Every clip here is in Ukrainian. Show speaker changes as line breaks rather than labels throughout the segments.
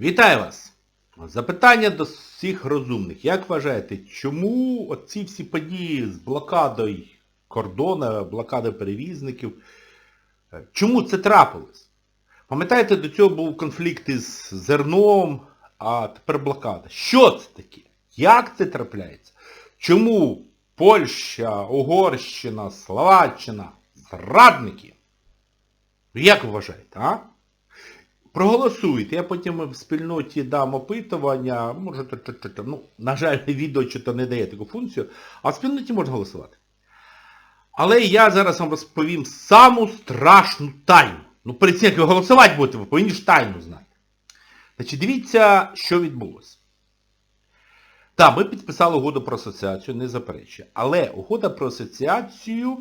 Вітаю вас! Запитання до всіх розумних. Як вважаєте, чому оці всі події з блокадою кордону, блокадою перевізників, чому це трапилось? Пам'ятаєте, до цього був конфлікт із зерном, а тепер блокада. Що це таке? Як це трапляється? Чому Польща, Угорщина, Словаччина, зрадники? Як ви вважаєте, а? Проголосуйте, я потім в спільноті дам опитування, чи- ну, на жаль, відео чи то не дає таку функцію, а в спільноті можна голосувати. Але я зараз вам розповім саму страшну тайну. Ну, перед цим, як ви голосувати будете, ви повинні ж тайну знати. Значить, дивіться, що відбулося. Так, ми підписали угоду про асоціацію, не заперечую. Але угода про асоціацію,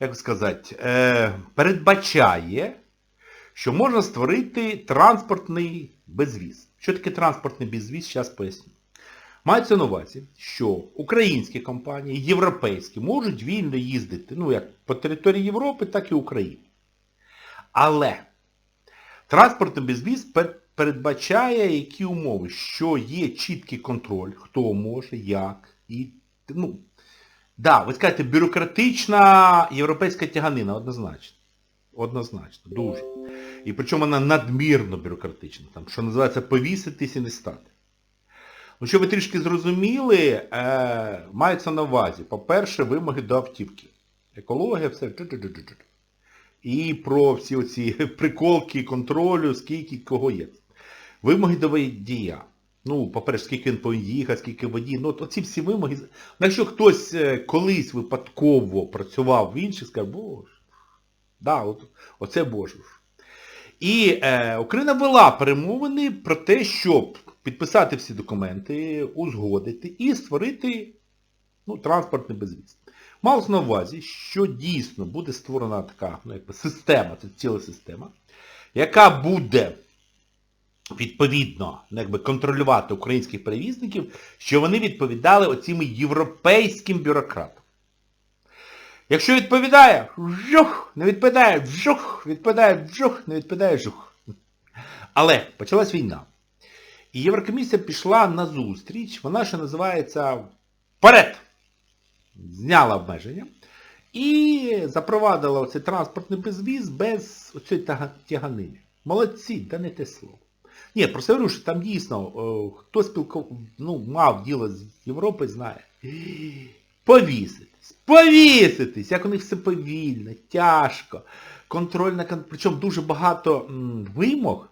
як сказати, е, передбачає, що можна створити транспортний безвіз. Що таке транспортний безвіз, зараз поясню. Мається на увазі, що українські компанії, європейські, можуть вільно їздити, ну як по території Європи, так і України. Але транспортний безвіз передбачає які умови, що є чіткий контроль, хто може, як, і, ну, да, ви скажете, бюрократична європейська тяганина, однозначно. Однозначно, дуже. І причому вона надмірно бюрократична, там, що називається повіситись і не стати. Ну, щоб ви трішки зрозуміли, е, мається на увазі, по-перше, вимоги до автівки. Екологія, все. І про всі оці приколки, контролю, скільки кого є. Вимоги до водія. Ну, по-перше, скільки він повинен їхати, скільки водій. Ну, от оці всі вимоги. Ну, Якщо хтось е, колись випадково працював в інших, скаже, боже, да, от, оце боже. Ж». І е, Україна вела перемовини про те, щоб підписати всі документи, узгодити і створити ну, транспортний безвіз. Малось на увазі, що дійсно буде створена така ну, якби, система, це ціла система, яка буде відповідно ну, якби, контролювати українських перевізників, що вони відповідали оцим європейським бюрократам. Якщо відповідає, вжух, не відповідає, вжух, відповідає, вжух, не відповідає, вжух. Але почалась війна. І Єврокомісія пішла на зустріч, вона ще називається вперед. Зняла обмеження і запровадила оцей транспортний безвіз без оцієї тяганини. Молодці, да не те слово. Ні, просто говорю, що там дійсно, хто спілкував, ну, мав діло з Європою, знає. Повіситись, повіситись, як у них все повільно, тяжко, контрольна, кон- причому дуже багато м, вимог.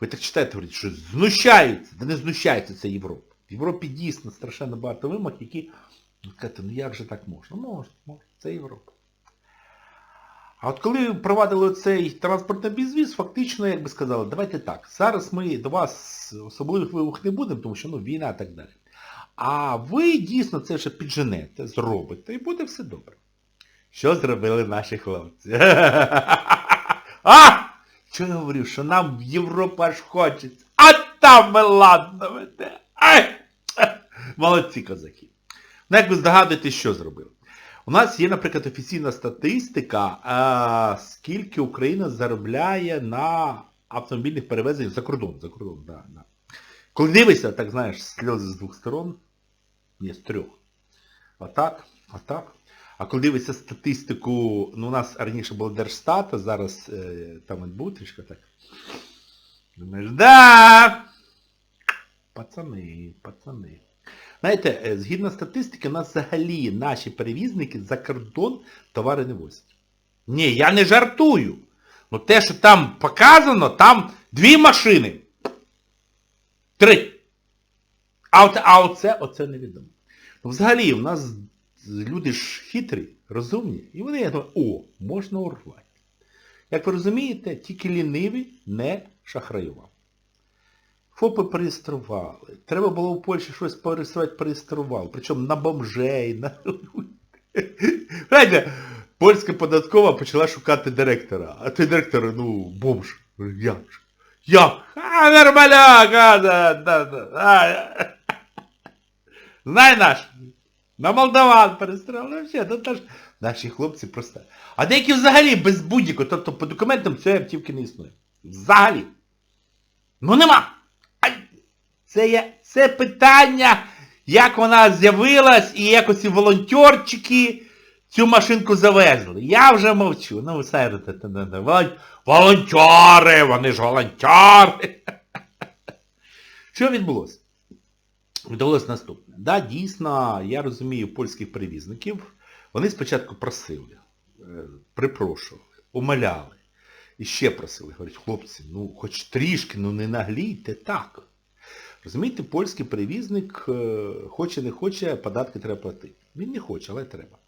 Ви так читаєте, говорите, що знущаються, да не знущаються це Європа. В Європі дійсно страшенно багато вимог, які, ну, кажете, ну як же так можна? Можна, можна, це Європа. А от коли впровадили цей транспортний безвіз, фактично, як би сказали, давайте так, зараз ми до вас особливих вимог не будемо, тому що ну, війна і так далі. А ви дійсно це вже підженете, зробите, і буде все добре. Що зробили наші хлопці? А! Що я говорю, що нам в Європу аж хочеться. А там ми ладно веде. Молодці козаки. Ну, як ви здогадуєтесь, що зробили? У нас є, наприклад, офіційна статистика, скільки Україна заробляє на автомобільних перевезеннях за кордон. За кордон, да, да. Коли дивишся, так знаєш, сльози з двох сторон, ні, з трьох. Отак, отак. А коли дивишся статистику, ну у нас раніше було Держстат, а зараз е, там НБУ трішки так. Думаєш, да! Пацани, пацани. Знаєте, е, згідно статистики, у нас взагалі наші перевізники за кордон товари не возять. Ні, я не жартую. Ну те, що там показано, там дві машини. Три. А, от, а оце, оце невідомо. Ну, взагалі, у нас люди ж хитрі, розумні, і вони я думаю, о, можна урвати. Як ви розумієте, тільки лінивий не шахраював. ФОПи переєстрували. Треба було в Польщі щось переєструвати, переєстрували. Причому на бомжей, на... Знаєте, польська податкова почала шукати директора. А той директор, ну, бомж. Як? Як? А, нормаляк, а, да, да, да. А, Знай наш. На молдаван перестріляли. Вообще, ну, та наші хлопці просто. А деякі взагалі без будь-якого, тобто по документам цієї автівки не існує. Взагалі. Ну нема. Це, є, це питання, як вона з'явилась і як оці волонтерчики цю машинку завезли. Я вже мовчу. Ну, ви знаєте, волонтери, вони ж волонтери. Що відбулося? Відбулося наступне. Да, дійсно, я розумію польських перевізників. Вони спочатку просили, е, припрошували, умоляли. І ще просили, говорять, хлопці, ну хоч трішки, ну не наглійте так. Розумієте, польський перевізник е, хоче не хоче, податки треба платити. Він не хоче, але треба.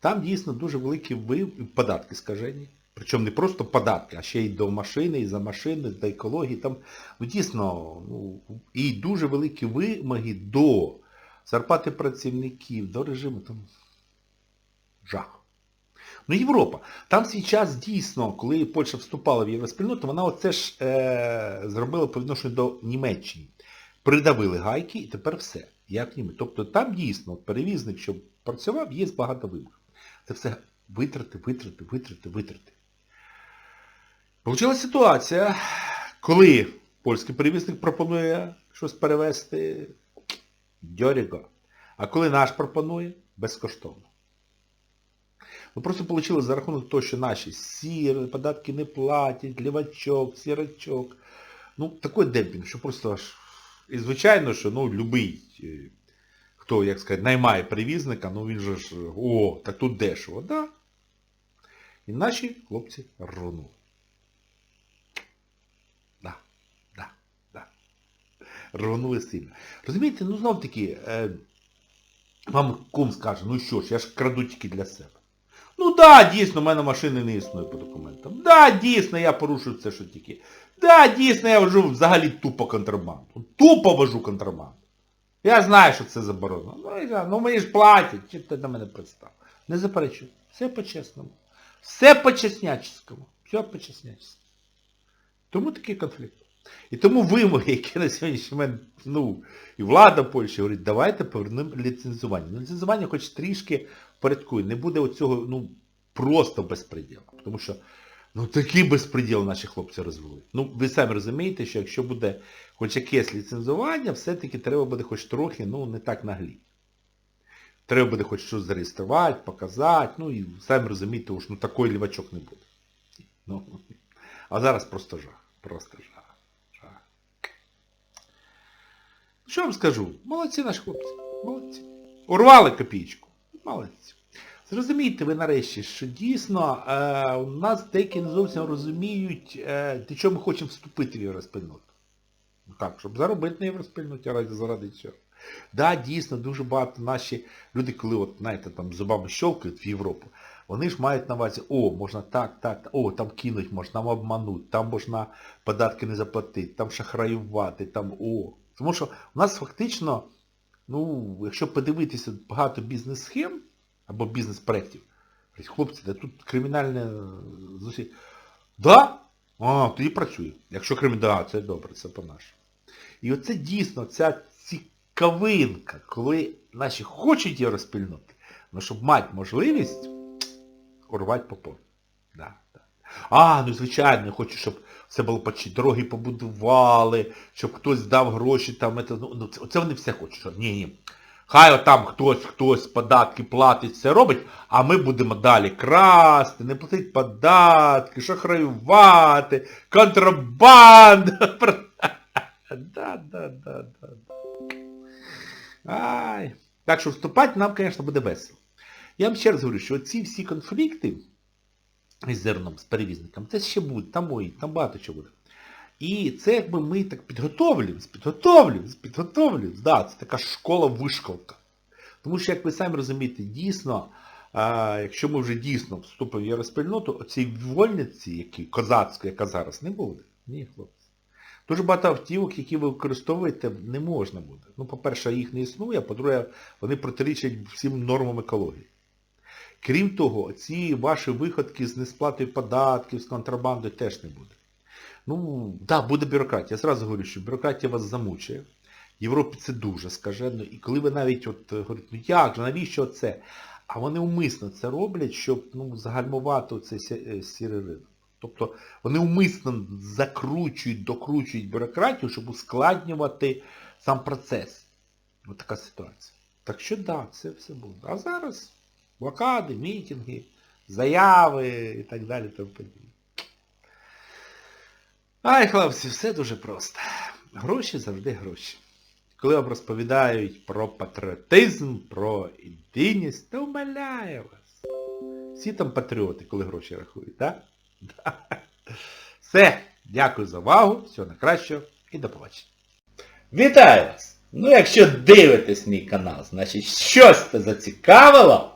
Там дійсно дуже великі податки скажені. Причому не просто податки, а ще й до машини, і за машини, до екології. Там ну, дійсно ну, і дуже великі вимоги до зарплати працівників, до режиму. Там жах. Ну, Європа. Там свій час дійсно, коли Польща вступала в євроспільноту, вона оце ж е, зробила по відношенню до Німеччини. Придавили гайки і тепер все. Як німи. Тобто там дійсно перевізник, щоб працював, є багато вимог. Це все витрати, витрати, витрати, витрати. Получилася ситуація, коли польський перевізник пропонує щось перевезти дьоріго, а коли наш пропонує безкоштовно. Ну просто вийшло за рахунок того, що наші сіри, податки не платять, лівачок, сірачок. Ну, такий демпінг, що просто аж... І звичайно, що ну, любий, е, хто, як сказати, наймає перевізника, ну він же ж, о, так тут дешево, да? І наші хлопці рвонули. Да, да, да. Рвонули сильно. Розумієте, ну знов таки, е, вам кум скаже, ну що ж, я ж краду тільки для себе. Ну да, дійсно, в мене машини не існує по документам. Да, дійсно, я порушую це, що тільки. Да, дійсно, я вожу взагалі тупо контрабанду. Тупо вожу контрабанду. Я знаю, що це заборонено. Ну, і, ну мені ж платять, чи ти до мене пристав. Не заперечую. Все по-чесному. Все по-чесняческому. Все по-чесняческому. Тому такий конфлікт. І тому вимоги, які на сьогоднішній момент, ну, і влада Польщі говорить, давайте повернемо ліцензування. Ну, ліцензування хоч трішки порядкує. Не буде оцього, ну, просто безпреділу. Тому що, ну, такий безпреділ наші хлопці розвели. Ну, ви самі розумієте, що якщо буде хоч якесь ліцензування, все-таки треба буде хоч трохи, ну, не так наглі. Треба буде хоч щось зареєструвати, показати, ну, і самі розумієте, уж, ну, такий лівачок не буде. Ну, а зараз просто жах. Просто жах. жах. Що вам скажу? Молодці наші хлопці. Молодці. Урвали копійку. Молодці. Зрозумійте ви нарешті, що дійсно е, у нас деякі не зовсім розуміють, е, для чого ми хочемо вступити в євроспільноту. Так, щоб заробити на євроспільноті, ради заради цього. Да, дійсно, дуже багато наші люди, коли от, знаєте, там зубами щелкають в Європу, вони ж мають на увазі, о, можна так, так, о, там кинуть, можна там обманути, там можна податки не заплатити, там шахраювати, там, о. Тому що у нас фактично, ну, якщо подивитися багато бізнес-схем або бізнес-проєктів, хлопці, да тут кримінальне зусиль. Да? А, тоді працює. Якщо кримінальне, да, це добре, це по-нашому. І оце дійсно ця цікавинка, коли наші хочуть євроспільноти, але щоб мати можливість урвати по полю. Да, да. А, ну звичайно, хочу, щоб все було почти, дороги побудували, щоб хтось дав гроші, там, это, ну, ну, це, це вони все хочуть. Ні, ні. Хай там хтось, хтось податки платить, все робить, а ми будемо далі красти, не платити податки, шахраювати, контрабанда. Да, да, да, да. Ай. Так що вступати нам, звісно, буде весело. Я вам ще раз говорю, що ці всі конфлікти із зерном, з перевізником, це ще буде, там ой, там багато чого буде. І це якби ми так підготовлюємось, підготовлюємось, підготовлюємось. Да, це така школа-вишколка. Тому що, як ви самі розумієте, дійсно, а, якщо ми вже дійсно вступимо в євроспільноту, оцій вольниці, які козацької, яка зараз, не буде. Ні, хлопці. Дуже багато автівок, які ви використовуєте, не можна буде. Ну, по-перше, їх не існує, а по-друге, вони протирічать всім нормам екології. Крім того, ці ваші виходки з несплатою податків, з контрабандою теж не буде. Ну, так, да, буде бюрократія. Я зразу говорю, що бюрократія вас замучує. Європі це дуже скажено. І коли ви навіть от говорите, ну як же, навіщо це? А вони умисно це роблять, щоб ну, загальмувати цей сірий ринок. Тобто вони умисно закручують, докручують бюрократію, щоб ускладнювати сам процес. Ось така ситуація. Так що да, це все буде. А зараз блокади, мітинги, заяви і так далі. Тому. Ай, хлопці, все дуже просто. Гроші завжди гроші. Коли вам розповідають про патріотизм, про єдиність, то умоляю вас. Всі там патріоти, коли гроші рахують, так? Да? Все, дякую за увагу, всього найкращого і до побачення. Вітаю вас! Ну якщо дивитесь мій канал, значить щось це зацікавило,